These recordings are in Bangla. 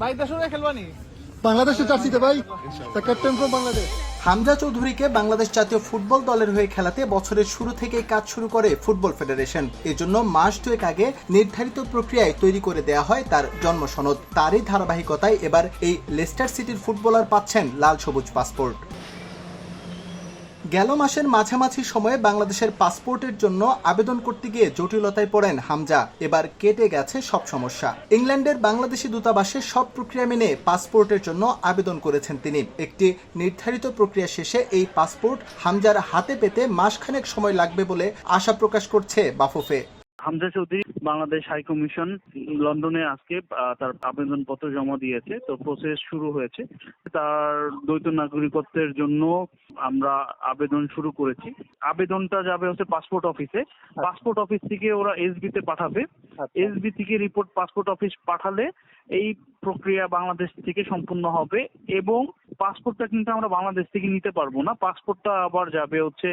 ভাই দেশে খেলবানি বাংলাদেশের জার্সিতে ভাই the captain from Bangladesh. Hamza চৌধুরীকে বাংলাদেশ জাতীয় ফুটবল দলের হয়ে খেলাতে বছরের শুরু থেকেই কাজ শুরু করে ফুটবল ফেডারেশন। এজন্য মাস দুয়েক আগে নির্ধারিত প্রক্রিয়ায় তৈরি করে দেয়া হয় তার জন্ম সনদ তারই ধারাবাহিকতায় এবার এই লেস্টার সিটির ফুটবলার পাচ্ছেন লাল সবুজ পাসপোর্ট। গেল মাসের মাঝামাঝি সময়ে বাংলাদেশের পাসপোর্টের জন্য আবেদন করতে গিয়ে জটিলতায় পড়েন হামজা। এবার কেটে গেছে সব সমস্যা। ইংল্যান্ডের বাংলাদেশি দূতাবাসে সব প্রক্রিয়া মেনে পাসপোর্টের জন্য আবেদন করেছেন তিনি। একটি নির্ধারিত প্রক্রিয়া শেষে এই পাসপোর্ট হামজার হাতে পেতে মাসখানেক সময় লাগবে বলে আশা প্রকাশ করছে বাফুফে। হামজা চৌধুরী বাংলাদেশ হাই কমিশন লন্ডনে আজকে তার আবেদন পত্র জমা দিয়েছে। তো প্রসেস শুরু হয়েছে। তার দ্বৈত নাগরিকত্বের জন্য আমরা আবেদন শুরু করেছি। আবেদনটা যাবে হচ্ছে পাসপোর্ট অফিসে পাসপোর্ট অফিস থেকে ওরা এসবি তে পাঠাবে। এসবি থেকে রিপোর্ট পাসপোর্ট অফিস পাঠালে এই প্রক্রিয়া বাংলাদেশ থেকে সম্পূর্ণ হবে এবং পাসপোর্টটা কিন্তু আমরা বাংলাদেশ থেকে নিতে পারব না। পাসপোর্টটা আবার যাবে হচ্ছে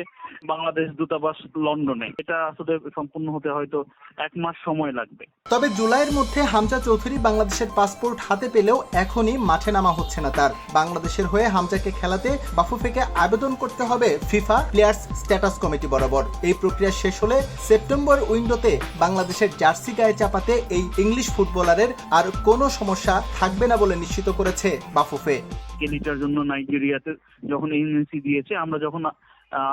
বাংলাদেশ দূতাবাস লন্ডনে। এটা আসলে সম্পূর্ণ হতে হয়তো এক মাস সময় লাগবে। তবে জুলাইয়ের মধ্যে হামজা চৌধুরী বাংলাদেশের পাসপোর্ট হাতে পেলেও এখনই মাঠে নামা হচ্ছে না তার। বাংলাদেশের হয়ে হামজাকে খেলাতে বাফুফেকে আবেদন করতে হবে ফিফা প্লেয়ার্স স্ট্যাটাস কমিটি বরাবর। এই প্রক্রিয়া শেষ হলে সেপ্টেম্বর উইন্ডোতে বাংলাদেশের জার্সি গায়ে চাপাতে এই ইংলিশ ফুটবলারের আর কোনো সমস্যা থাকবে না বলে নিশ্চিত করেছে বাফুফে। কেলিটার জন্য নাইজেরিয়াতে যখন এজেন্সি দিয়েছে, আমরা যখন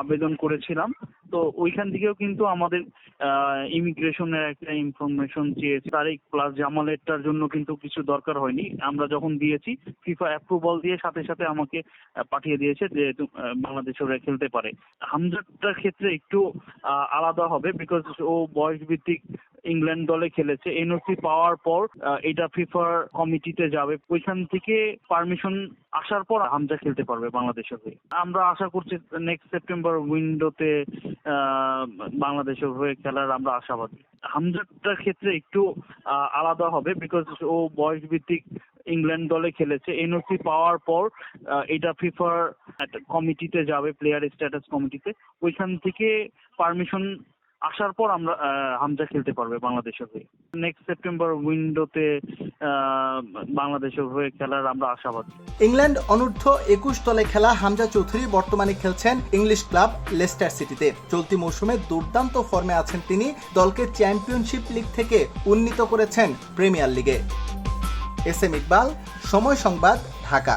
আবেদন করেছিলাম, তো ওইখান থেকেও কিন্তু আমাদের ইমিগ্রেশনের একটা ইনফরমেশন চেয়েছে। তারিখ প্লাস জামালেরটার জন্য কিন্তু কিছু দরকার হয়নি। আমরা যখন দিয়েছি ফিফা অ্যাপ্রুভাল দিয়ে সাথে সাথে আমাকে পাঠিয়ে দিয়েছে যে বাংলাদেশ ওরা খেলতে পারে। হামজাটার ক্ষেত্রে একটু আলাদা হবে বিকজ ও বয়স ভিত্তিক ইংল্যান্ড দলে খেলেছে। এনওসি পাওয়ার পর এটা ফিফার কমিটিতে যাবে। ওইখান থেকে পারমিশন আসার পর হামজা খেলতে পারবে বাংলাদেশের হয়ে। আমরা আশা করছি নেক্সট সেপ্টেম্বর উইন্ডোতে বাংলাদেশের হয়ে খেলার আমরা আশাবাদী। হামজাটার ক্ষেত্রে একটু আলাদা হবে বিকজ ও বয়স ভিত্তিক ইংল্যান্ড দলে খেলেছে। এনওসি পাওয়ার পর এটা ফিফার কমিটিতে যাবে প্লেয়ার স্ট্যাটাস কমিটিতে ওইখান থেকে পারমিশন আসার পর আমরা হামজা খেলতে পারবে বাংলাদেশের হয়ে। নেক্সট সেপ্টেম্বর উইন্ডোতে বাংলাদেশের হয়ে খেলার আমরা আশাবাদী। ইংল্যান্ড অনূর্ধ্ব একুশ দলে খেলা হামজা চৌধুরী বর্তমানে খেলছেন ইংলিশ ক্লাব লেস্টার সিটিতে। চলতি মৌসুমে দুর্দান্ত ফর্মে আছেন তিনি, দলকে চ্যাম্পিয়নশিপ লিগ থেকে উন্নীত করেছেন প্রিমিয়ার লিগে। এস এম ইকবাল, সময় সংবাদ, ঢাকা।